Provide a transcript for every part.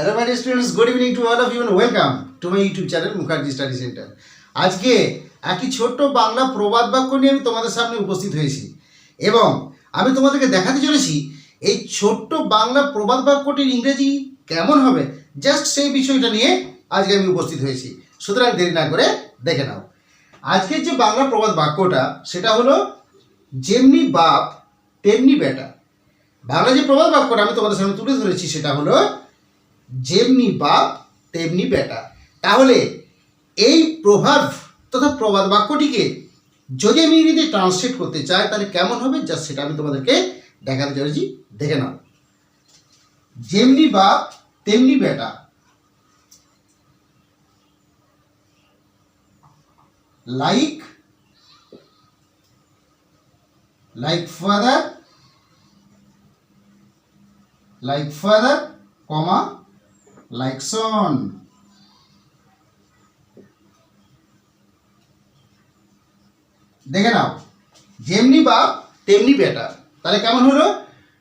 Hello my students good evening to all of you welcome to my YouTube channel Mukherjee study centre আজকে একটি ছোট্ট বাংলা প্রবাদ বাক্য নিয়ে আমি তোমাদের সামনে উপস্থিত হয়েছি এবং আমি তোমাদেরকে দেখাতে চলেছি এই ছোট্ট বাংলা প্রবাদ বাক্যটির ইংরেজি কেমন হবে? জাস্ট সেই বিষয়টা নিয়ে আজকে আমি উপস্থিত হয়েছি। সুতরাং দেরি না করে দেখে নাও। আজকের যে বাংলা প্রবাদ বাক্যটা, সেটা হলো, যেমনি বাপ, তেমনি বেটা। বাংলা যে প্রবাদ বাক্যটা আমি তোমাদের সামনে তুলে ধরেছি, সেটা হলো যেমনি বাপ, তেমনি বেটা। তাহলে এই প্রভাব তথা প্রবাদ বাক্যটিকে যদি আমি ইংরেজিতে ট্রান্সলেট করতে চাই, তাহলে কেমন হবে? জাস্ট সেটা আমি তোমাদেরকে দেখাতে চলেছি দেখে নাও। যেমনি বাপ, তেমনি বেটা। Like like father like father comma like son দেখে নাও। যেমনি বাপ, তেমনি বেটা। তাহলে কেমন হলো?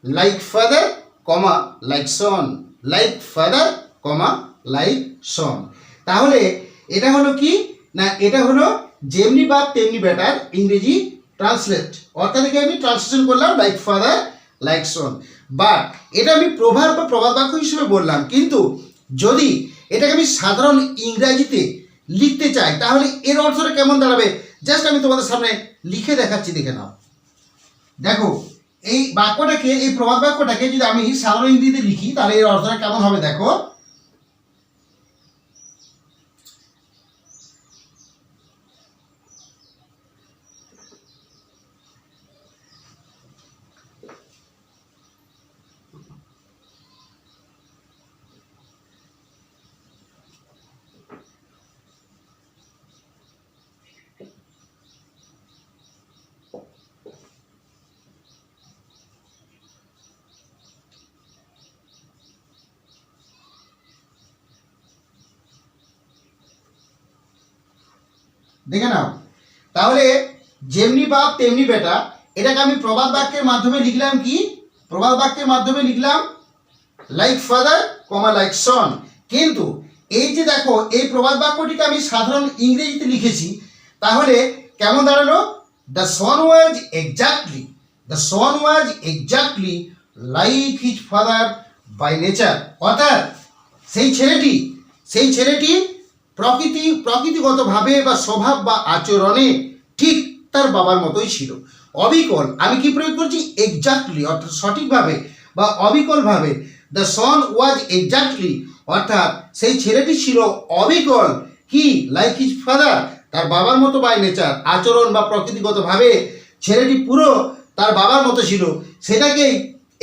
Like father comma like son like father comma like son তাহলে এটা হলো কি? না, এটা হলো যেমনি বাপ, তেমনি বেটার ইংরেজি ট্রান্সলেট অর্থাৎ একে আমি ট্রান্সলেশন করলাম like father like son but এটা আমি প্রভাব বা প্রভাব বাক্য হিসেবে বললাম। কিন্তু যদি এটাকে আমি সাধারণ ইংরাজিতে লিখতে চাই, তাহলে এর অর্থটা কেমন দাঁড়াবে? জাস্ট আমি তোমাদের সামনে লিখে দেখাচ্ছি, দেখে নাও। দেখো, এই বাক্যটাকে, এই প্রবাদ বাক্যটাকে যদি আমি সাধারণ ইংরেজিতে লিখি, তাহলে এর অর্থটা কেমন হবে, দেখো? দেখে নাও। তাহলে যেমনি বাপ তেমনি বেটা। এটাকে আমি প্রবাদ বাক্যের মাধ্যমে লিখলাম কি? প্রবাদ বাক্যের মাধ্যমে লিখলাম like father comma like son কিন্তু এই যে দেখো, এই প্রবাদ বাক্যটিকে আমি সাধারণ ইংরেজিতে লিখেছি, তাহলে কেমন দাঁড়াল? The son was exactly the son was exactly like his father by nature অর্থাৎ সেই ছেলেটি সেই ছেলেটি প্রকৃতি, প্রকৃতিগতভাবে বা স্বভাব বা আচরণে ঠিক তার বাবার মতোই ছিল। অবিকল, আমি কি প্রয়োগ করছি? এক্স্যাক্টলি অর্থাৎ সঠিকভাবে বা অবিকলভাবে। দ্য সন ওয়াজ এক্স্যাক্টলি অর্থাৎ সেই ছেলেটি ছিল অবিকল। কি লাইক হিজ ফাদার তার বাবার মতো বাই নেচার আচরণ বা প্রকৃতিগতভাবে ছেলেটি পুরো তার বাবার মতো ছিল। সেটাকেই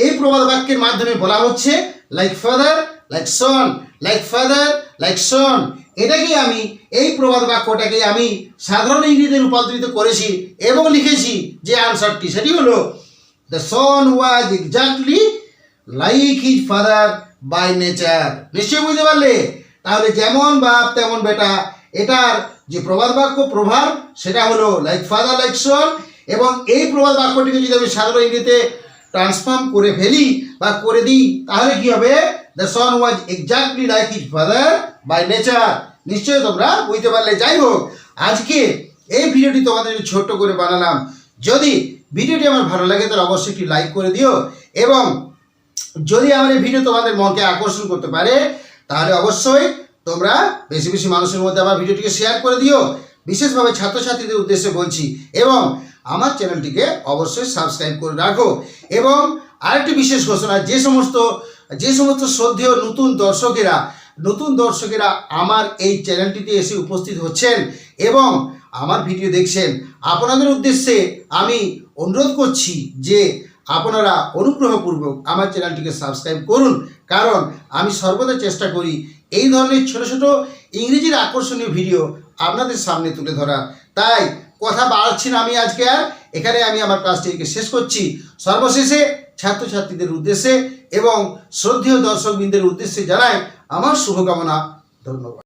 এই প্রবাদ বাক্যের মাধ্যমে বলা হচ্ছে like father like son like father like son এটাকে আমি, এই প্রবাদ বাক্যটাকে আমি সাধারণ ইংরেজিতে রূপান্তরিত করেছি এবং লিখেছি যে আনসারটি সেটি হলো the son was exactly like his father by nature নিশ্চয়ই বুঝতে পারলে? তাহলে যেমন বাপ, তেমন বেটা। এটার যে প্রবাদ বাক্য প্রভাব, সেটা হলো লাইক ফাদার লাইক সন এবং এই প্রবাদ বাক্যটিকে যদি আমি সাধারণ ইংরেজিতে ট্রান্সফর্ম করে ফেলি বা করে দিই, তাহলে কি হবে? The son was exactly like his father by nature নিশ্চয়ই তোমরা বুঝতে পারলে। যাই হোক, আজকে এই ভিডিওটি তোমাদের ছোট্ট করে বানালাম। যদি ভিডিওটি আমার ভালো লাগে, তাহলে অবশ্যই একটি লাইক করে দিও এবং যদি আমার এই ভিডিও তোমাদের মনকে আকর্ষণ করতে পারে, তাহলে অবশ্যই তোমরা বেশি বেশি মানুষের মধ্যে আমার ভিডিওটিকে শেয়ার করে দিও। বিশেষভাবে ছাত্রছাত্রীদের উদ্দেশ্যে বলছি এবং আমার চ্যানেলটিকে অবশ্যই সাবস্ক্রাইব করে রাখো। এবং আরেকটি বিশেষ ঘোষণা, যে সমস্ত যে সমস্ত শ্রদ্ধেয় নতুন দর্শকেরা নতুন দর্শকেরা আমার এই চ্যানেলটিতে এসে উপস্থিত হচ্ছেন এবং আমার ভিডিও দেখছেন, আপনাদের উদ্দেশ্যে আমি অনুরোধ করছি যে আপনারা অনুগ্রহপূর্বক আমার চ্যানেলটিকে সাবস্ক্রাইব করুন। কারণ আমি সর্বদা চেষ্টা করি এই ধরনের ছোট ছোট ইংরেজির আকর্ষণীয় ভিডিও আপনাদের সামনে তুলে ধরা তাই কথা বাড়ছি না আমি আজকে আর। এখানে আমি আমার ক্লাসটিকে শেষ করছি। সর্বশেষে ছাত্রছাত্রীদের উদ্দেশ্যে এবং শ্রদ্ধেয় দর্শকবৃন্দের উদ্দেশ্যে জানাই আমার শুভকামনা। ধন্যবাদ।